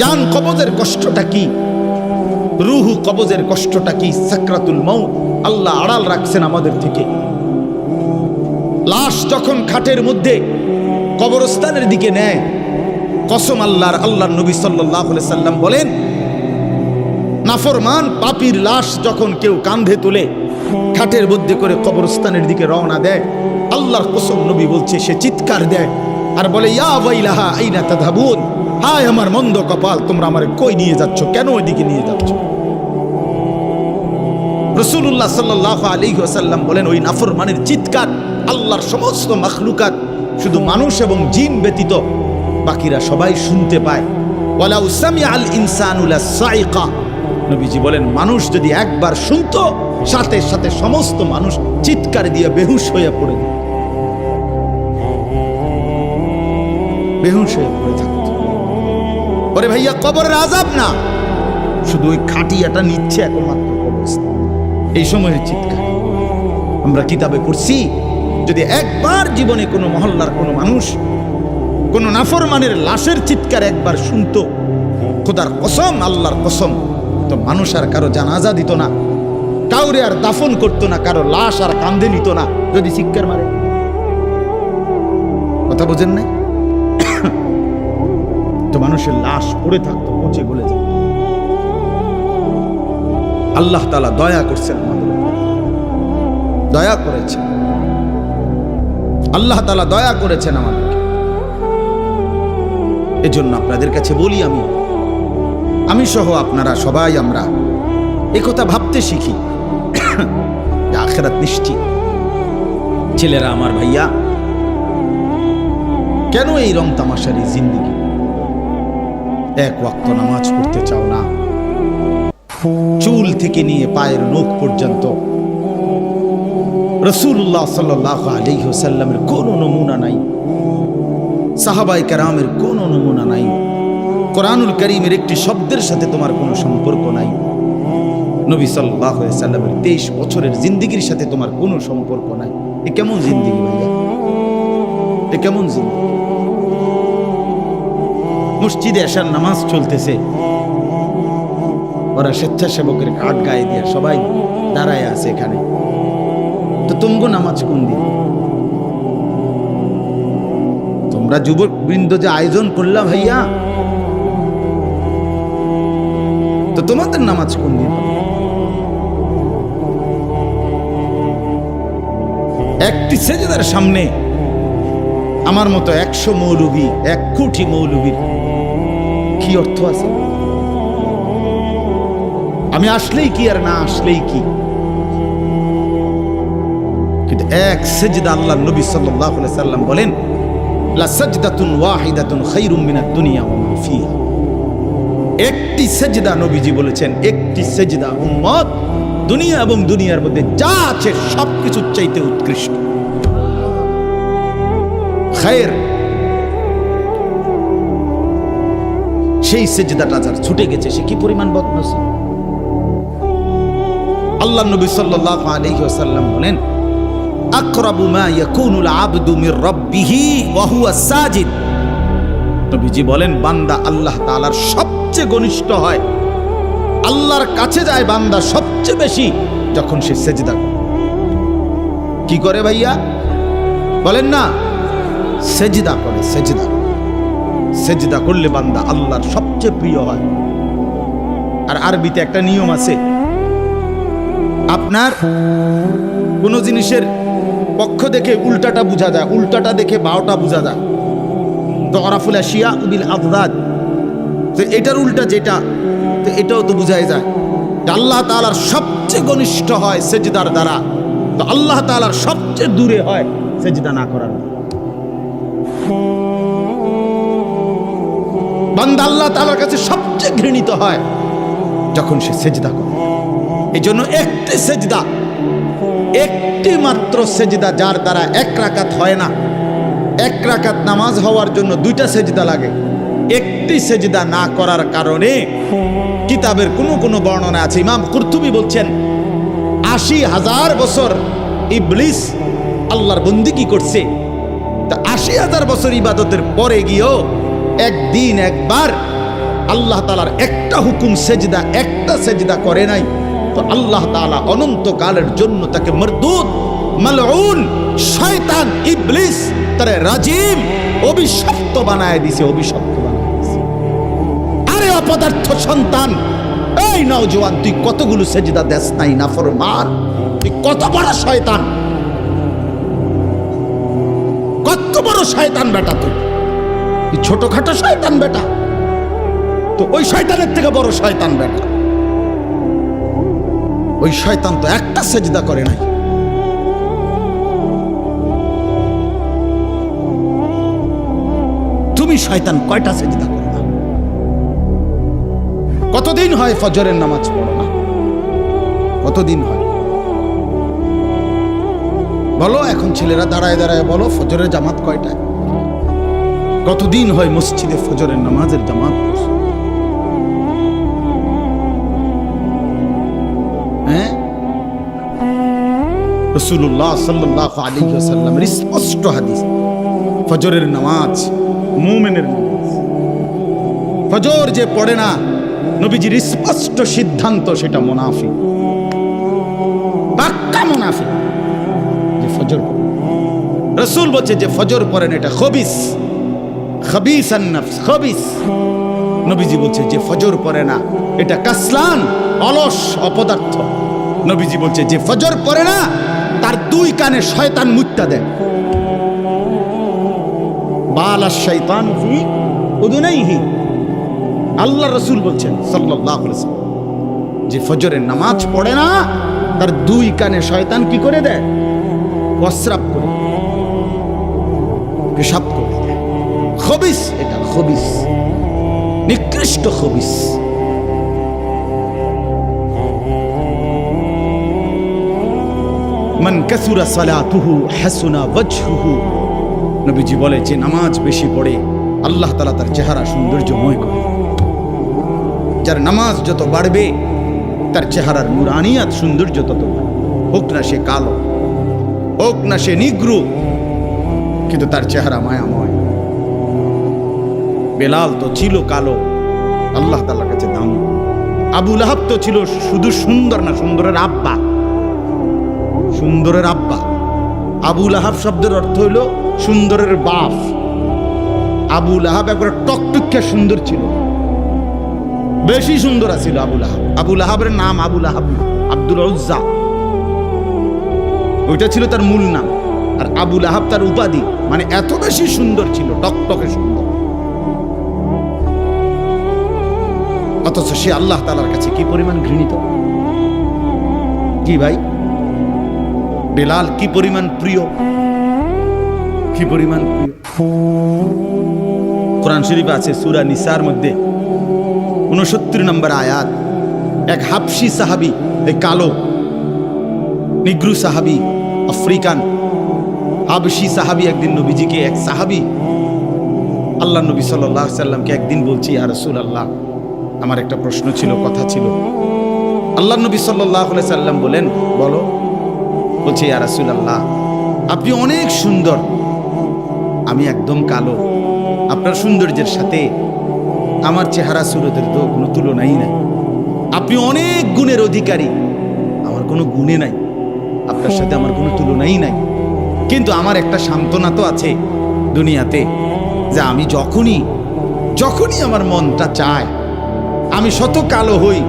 জান কবজের কষ্টটা কি? রুহু কবজের কষ্টটা কি? সাকরাতুল মৌ আল্লাহ আড়াল রাখছেন আমাদের থেকে। লাশ যখন খাটের মধ্যে কবরস্থানের দিকে নেয়, কসম আল্লাহর আল্লাহ নবী সাল্লাহ সাল্লাম বলেন, নাফরমান পাপির লাশ যখন কেউ কান্ধে তুলে, খাটের মধ্যে করে কবরস্থানের দিকে রওনা দেয়, আল্লাহর কসম নবী বলছে, সে চিৎকার দেয় আর বলে, ইয়া ওয়াইলাহা, আইনা তাধাবুন হায় আমার মন্দ কপাল, তোমরা আমার কই নিয়ে যাচ্ছ? কেন ওইদিকে নিয়ে যাচ্ছ? রসুল্লাহ সাল্লাহ আলী ওসাল্লাম বলেন, ওই নাফরমানের চিৎকার আল্লাহর সমস্ত মখলুকাত শুধু মানুষ এবং জিন ব্যতীত বাকিরা সবাই শুনতে পায়। ওয়ালাউ সামিআ আল ইনসানুলা সাইকা নবীজি বলেন, মানুষ যদি একবার শুনতো, সাথে সাথে সমস্ত মানুষ চিৎকার দিয়ে বেহুশ হয়ে পড়ে। বেহুশ হয়ে পড়ে থাকত ওরে ভাইয়া, কবরের আজাব না। শুধু ওই খাটিয়াটা নিচ্ছে একমাত্র এই সময়ের চিৎকার। আমরা কিতাবে পড়ছি, যদি একবার জীবনে কোনো মহল্লার কোনো মানুষ কোন নাফরমানের লাশের চিৎকার একবার শুনত, খোদার কসম, আল্লাহর কসম, তো মানুষ আর কারও জানাজা দিত না, কাউরে আর দাফন করতো না, কারও লাশ আর কান্দে নিত না, যদি চিৎকার মারে। কথা বোঝেন নাই? তো মানুষের লাশ পড়ে থাকতো, পচে গলে যেত। আল্লাহ তালা দয়া করছেন আমাদের দয়া করেছেন। আল্লাহ তালা দয়া করেছেন আমাদেরকে। এজন্য আপনাদের কাছে বলি আমি আমি সহ আপনারা সবাই আমরা এ কথা ভাবতে শিখি। আখেরাত নিশ্চিত। ছেলেরা, আমার ভাইয়া, কেন এই রং তামাশারি জিন্দিগি? এক ওয়াক্ত নামাজ পড়তে চাও না। চুল থেকে নিয়ে পায়ের নখ পর্যন্ত। রসুল্লাহ সাল্লাহ আলিহসাল্লামের কোনো নমুনা নাই। সাহাবাই কারামের কোনো নমুনা নাই। কোরআনুল করিমের একটি শব্দের সাথে তোমার কোনো সম্পর্ক নাই। নবী সাল্লামের তেইশ বছরের জিন্দিগির সাথে তোমার কোনো সম্পর্ক নাই। এ কেমন জিন্দিগি ভাইয়া? এ কেমন জিন্দিগি? মসজিদে আসার নামাজ চলতেছে। ওরা স্বেচ্ছাসেবকের কাঠ গায়ে দিয়ে সবাই দাঁড়ায় আছে এখানে। তো তুমগো নামাজ কোন দিন? তোমরা যুবক বৃন্দ যে আয়োজন করলাম ভাইয়া, তো তোমাদের নামাজ কোন দিন? একটি সেজেদার সামনে আমার মতো একশো মৌলবী, এক কোটি মৌলবীর কি অর্থ আছে? আমি আসলেই কি আর না আসলেই কি? কিন্তু এক সেজদা আল্লাহ নবী সাল্লাল্লাহু আলাইহি সাল্লাম বলেন, লা সাজদাতুন ওয়াহিদাতুন খায়রুম মিনাদ দুনিয়া ওয়া ফিহা। একটি সেজদা নবীজি বলেছেন, একটি সেজদা উম্মত দুনিয়া এবং দুনিয়ার মধ্যে যা আছে সবকিছুর চাইতে উৎকৃষ্ট। খায়ের সেই সেজদাটা যার ছুটে গেছে, সে কি পরিমাণ বদনসিব আল্লাহ নবী সাল্লাল্লাহু আলাইহি ওয়াসাল্লাম বলেন, আকরাবু মা ইয়াকুনুল আবদু মির রাব্বিহি ওয়া হুয়া সাজিদ। নবীজি বলেন, বান্দা আল্লাহ তাআলার সবচেয়ে ঘনিষ্ঠ হয়। আল্লাহর কাছে যায় বান্দা সবচেয়ে বেশি যখন সে সেজদা। কি করে ভাইয়া? বলেন না, সেজদা করে, সেজদা সেজদা করলে বান্দা আল্লাহর সবচেয়ে প্রিয় হয়। আর আরবিতে একটা নিয়ম আছে, আপনার কোনো জিনিসের পক্ষ দেখে উল্টাটা বোঝা যায়, উল্টাটা দেখে বারোটা বোঝা যায়। তো অরাফুল শিয়া বিল আবদাদ তো এটার উল্টা যেটা, তো এটাও তো বোঝাই যায়। আল্লাহ তালার সবচেয়ে ঘনিষ্ঠ হয় সেজদার দ্বারা। তো আল্লাহ তালার সবচেয়ে দূরে হয় সেজদা না করার। বান্দা আল্লাহ তালার কাছে সবচেয়ে ঘৃণিত হয় যখন সে সেজদা করে। এই জন্য একটি সেজদা, একটি মাত্র সেজদা যার দ্বারা এক রাকাত হয় না। এক রাকাত নামাজ হওয়ার জন্য দুইটা সেজদা লাগে। একটি সেজদা না করার কারণে কিতাবের কোনো কোনো বর্ণনা আছে। ইমাম কুর্তুবি বলছেন, আশি হাজার বছর ইবলিস আল্লাহর বন্দিগি করছে। তা আশি হাজার বছর ইবাদতের পরে গিয়েও একদিন একবার আল্লাহ তালার একটা হুকুম সেজদা, একটা সেজদা করে নাই। তো আল্লাহ তাআলা অনন্তকালের জন্য তাকে মরদুদ মালউন, শয়তান, ইবলিস, তারে রাজিম, অভিশপ্ত বানায় দিছে, অভিশপ্ত আরে অপদার্থ সন্তান, এই নওজোয়ান তুই কতগুলো সেজদা দেস নাই না ফরমান? তুই কত বড় শয়তান? কত বড় শয়তান বেটা তুই? ছোটখাটো শয়তান বেটা। তো ওই শয়তানের থেকে বড় শয়তান বেটা। ওই শয়তান তো একটা সেজদা করে নাই। তুমি শয়তান কয়টা সেজদা করো না? কতদিন হয় ফজরের নামাজ পড়ো না? কতদিন হয়? বলো, এখন ছেলেরা দাঁড়ায় দাঁড়ায় বলো, ফজরের জামাত কয়টায়? কতদিন হয় মসজিদে ফজরের নামাজের জামাত হ্যাঁ? ফজরের নামাজ মুমেনের ফজর যে পড়ে না স্পষ্ট সিদ্ধান্ত সেটা মুনাফি মুনাফি রসুল বলছে যে ফজর পড়েন এটা খবিস। খবিস নবীজি বলছে যে ফজর না, এটা কাসলান, অলস অপদার্থ। নবীজি বলছে যে ফজর পড়ে না, তার দুই কানে শয়তান মুত্তা দেয়। বালা উদুনাইহি। আল্লাহ রসুল বলছেন আলাইহি যে ফজরের নামাজ পড়ে না, তার দুই কানে শয়তান কি করে দেয়? প্রস্রাব করে পেশাব করে দেয়। খবিস। এটা খবিস। নিকৃষ্ট খবিস। মান কাসুরা সালাতুহু হাসুনা ওয়াজহুহু। নবীজি বলে যে নামাজ বেশি পড়ে আল্লাহ তাআলা তার চেহারা সৌন্দর্যময় করে। যার নামাজ যত বাড়বে তার চেহারার নুরানিয়াত সৌন্দর্য তত হোক না সে কালো হোক না সে নিগ্রু কিন্তু তার চেহারা মায়াময়। বেলাল তো ছিল কালো। আল্লাহ তাআলার কাছে দাম। আবুল আহাব তো ছিল শুধু সুন্দর না সুন্দরের আব্বা। সুন্দরের আব্বা। আবুল আহাব শব্দের অর্থ হইল সুন্দরের বাপ। আবুল আহাব একবার টকটুকে সুন্দর ছিল। বেশি সুন্দর আছিল আবুল আহাব আবুল আহাবের নাম আবুল আহাব না, আব্দুল উজ্জা। ওইটা ছিল তার মূল নাম। আর আবুল আহাব তার উপাধি। মানে এত বেশি সুন্দর ছিল টকটকে সুন্দর। অথচ সে আল্লাহ তালার কাছে কি পরিমাণ ঘৃণিত? কি ভাই? বেলাল কি পরিমাণ প্রিয়? কি পরিমাণ প্রিয়? কোরআন শরীফ আছে সুরা নিসার মধ্যে উনসত্তর নম্বর আয়াত। এক হাফসি সাহাবি, এই কালো, নিগ্রু সাহাবি, আফ্রিকান হাবসি সাহাবি একদিন নবীজিকে, এক সাহাবি আল্লাহ নবী সাল্লাহ সাল্লামকে একদিন বলছি আর রসুল আল্লাহ আমার একটা প্রশ্ন ছিল, কথা ছিল। আল্লাহ নবী সাল্লাহ সাল্লাম বলেন, বলো, বলছে, ইয়া রাসুল আল্লাহ আপনি অনেক সুন্দর। আমি একদম কালো। আপনার সৌন্দর্যের সাথে আমার চেহারা সুরতের তো কোনো তুলনাই নাই। আপনি অনেক গুণের অধিকারী। আমার কোনো গুণে নাই। আপনার সাথে আমার কোনো তুলনাই নাই। কিন্তু আমার একটা সান্ত্বনা তো আছে দুনিয়াতে, যে আমি যখনই যখনই আমার মনটা চায় আমি শত কালো হই,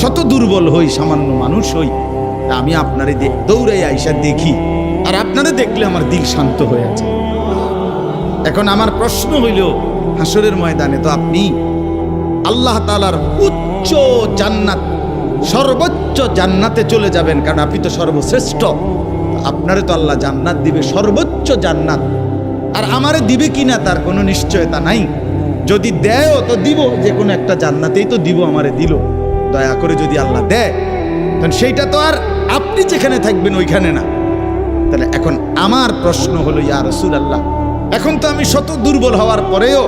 শত দুর্বল হই, সামান্য মানুষ হই। তা আমি আপনারে দৌড়াই আইসা দেখি, আর আপনারে দেখলে আমার দিল শান্ত হয়ে আছে এখন আমার প্রশ্ন হইল, হাসরের ময়দানে তো আপনি আল্লাহ তালার উচ্চ জান্নাত, সর্বোচ্চ জান্নাতে চলে যাবেন, কারণ আপনি তো সর্বশ্রেষ্ঠ। আপনারে তো আল্লাহ জান্নাত দিবে, সর্বোচ্চ জান্নাত। আর আমারে দিবে কিনা তার কোনো নিশ্চয়তা নাই। যদি দেয়ও তো দিব, যে কোনো একটা জান্নাতেই তো দিব আমারে দিল। দয়া করে যদি আল্লাহ দেয় তখন সেইটা তো আর আপনি যেখানে থাকবেন ওইখানে না। তাহলে এখন আমার প্রশ্ন হলো, ইয়া রসুল আল্লাহ এখন তো আমি শত দুর্বল হওয়ার পরেও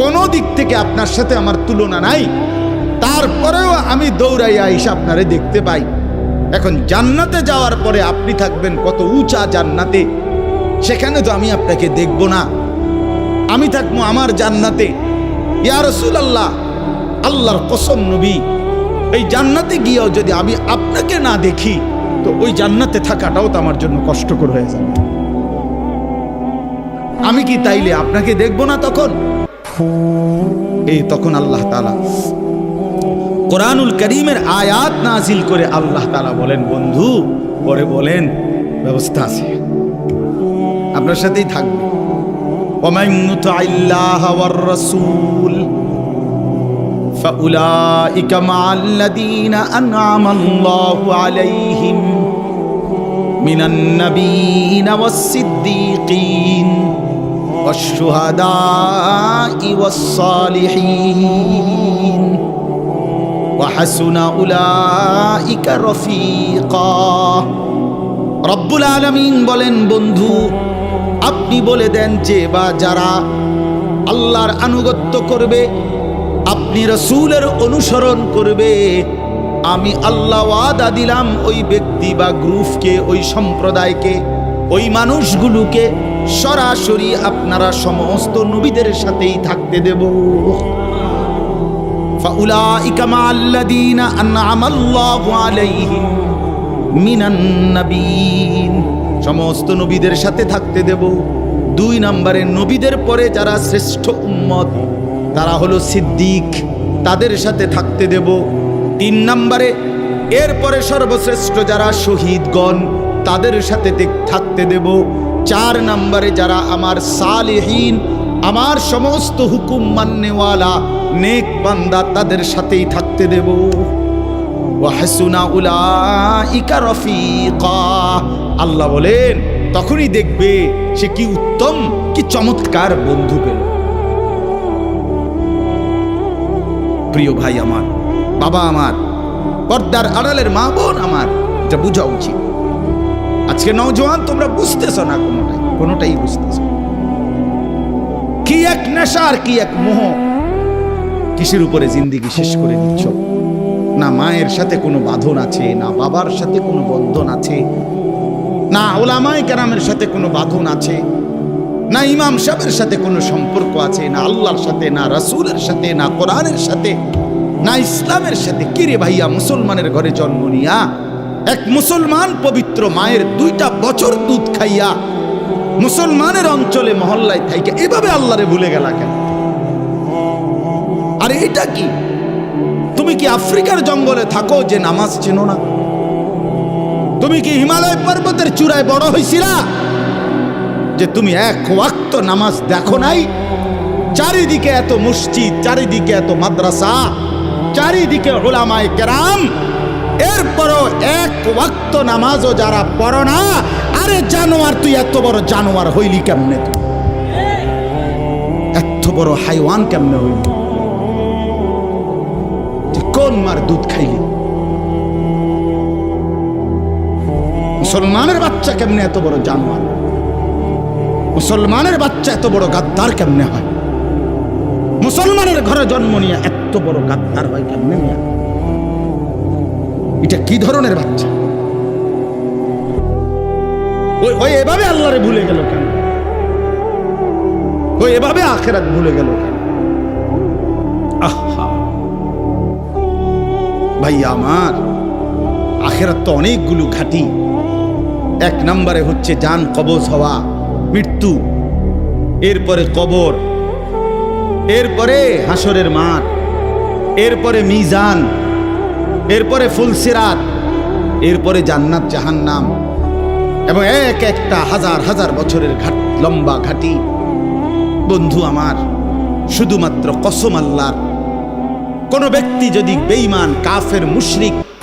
কোনো দিক থেকে আপনার সাথে আমার তুলনা নাই। তারপরেও আমি দৌড়াইয়া এসে আপনারে দেখতে পাই। এখন জান্নাতে যাওয়ার পরে আপনি থাকবেন কত উঁচা জান্নাতে, সেখানে তো আমি আপনাকে দেখব না। আমি থাকব আমার জান্নাতে। ইয়া রসুল আল্লাহ আল্লাহর কসম নবী, এই জান্নাতে গিয়েও যদি আমি আপনাকে না দেখি, তো ওই জান্নাতে থাকাটাও তো আমার জন্য কষ্টকর হয়ে যাবে। আমি কি তাইলে আপনাকে দেখব না তখন? এই তখন আল্লাহ তালা কোরআনুল করিমের আয়াত নাজিল করে আল্লাহ তালা বলেন, বন্ধু, পরে বলেন, ব্যবস্থা আছে। আপনার সাথেই থাকবে। ومن يطع الله والرسول فأولئك مع الذين أنعم الله عليهم من النبيين والصديقين والشهداء والصالحين وحسن أولئك رفيقا রব্বুল আলমিন বলেন বন্ধু আপনি বলে দেন যে বা যারা আল্লাহর আনুগত্য করবে আপনি রসুলের অনুসরণ করবে আমি আল্লাহ ওয়াদা দিলাম ওই ব্যক্তি বা গ্রুপকে ওই সম্প্রদায়কে ওই মানুষগুলোকে সরাসরি আপনারা সমস্ত নবীদের সাথেই থাকতে দেব فأولئك مع الذين أنعم الله عليهم মিনান নবীন সমস্ত নবীদের সাথে থাকতে দেব। দুই নম্বরে নবীদের পরে যারা শ্রেষ্ঠ উম্মত, তারা হলো সিদ্দিক, তাদের সাথে থাকতে দেব। তিন নম্বরে এরপরে সর্বশ্রেষ্ঠ যারা শহীদগণ, তাদের সাথে থাকতে দেব। চার নম্বরে যারা আমার সালেহীন, আমার সমস্ত হুকুম মান্যওয়ালা, নেক বান্দা, তাদের সাথেই থাকতে দেব। ওয়াহসুনা উলাইকা রফিকা। আল্লাহ বলেন, তখনই দেখবে সে কি উত্তম, কি চমৎকার বন্ধু পেল। প্রিয় ভাই আমার, বাবা আমার, পর্দার আড়ালের মা বোন আমার, এটা বোঝা উচিত। আজকে নওজোয়ান, তোমরা বুঝতেছো না কোনোটাই কোনোটাই বুঝতেছো। কি এক নেশা আর কি এক মোহ। কিসের উপরে জিন্দিগি শেষ করে দিচ্ছ? না মায়ের সাথে কোনো বাঁধন আছে, না বাবার সাথে কোনো বন্ধন আছে না ওলামায় কেরামের সাথে কোনো বাঁধন আছে? না ইমাম সাহেবের সাথে কোনো সম্পর্ক আছে? না আল্লাহর সাথে, না রাসূলের সাথে, না কোরআনের সাথে? না ইসলামের সাথে? কিরে ভাইয়া, মুসলমানের ঘরে জন্ম নিয়া? এক মুসলমান পবিত্র মায়ের দুইটা বছর দুধ খাইয়া মুসলমানের অঞ্চলে, মহল্লায় থাইকে, এভাবে আল্লাহরে ভুলে গেলা কেন? আরে এটা কি? তুমি কি আফ্রিকার জঙ্গলে থাকো যে নামাজ চেনো না? তুমি কি হিমালয় পর্বতের চূড়ায় বড় হয়েছিলা যে তুমি এক ওয়াক্ত নামাজ দেখো নাই? চারিদিকে এত মসজিদ, চারিদিকে এত মাদ্রাসা, চারিদিকে ওলামায় কেরাম। এরপরও এক ওয়াক্ত নামাজও যারা পড়ো না, আরে জানোয়ার, তুই এত বড় জানোয়ার হইলি কেমনে এত বড় হাইওয়ান কেমনে হইলি? কোন মার দুধ খাইলি? মুসলমানের বাচ্চা কেমনে এত বড় জানোয়ার? মুসলমানের বাচ্চা এত বড় গাদ্দার কেমনে হয়? মুসলমানের ঘরে জন্ম নিয়ে এত বড় গাদ্দার হয় কেমনে মিয়া? এটা কি ধরনের বাচ্চা? ওই ওই এভাবে আল্লাহরে ভুলে গেল কেন? ওই এভাবে আখেরাত ভুলে গেল কেন? আহা। ভাইয়া আমার, আখেরাত তো অনেকগুলো ঘাটি। এক নম্বরে হচ্ছে যান কবজ হওয়া, মৃত্যু, এরপরে কবর, এরপরে হাসরের মাঠ, এরপরে মিজান, এরপরে ফুলসিরাত এরপরে জান্নাত জাহান্নাম এবং এক একটা হাজার হাজার বছরের ঘাট, লম্বা ঘাটি। বন্ধু আমার, শুধুমাত্র কসম আল্লাহর, কোনো ব্যক্তি যদি বেঈমান, কাফের, মুশরিক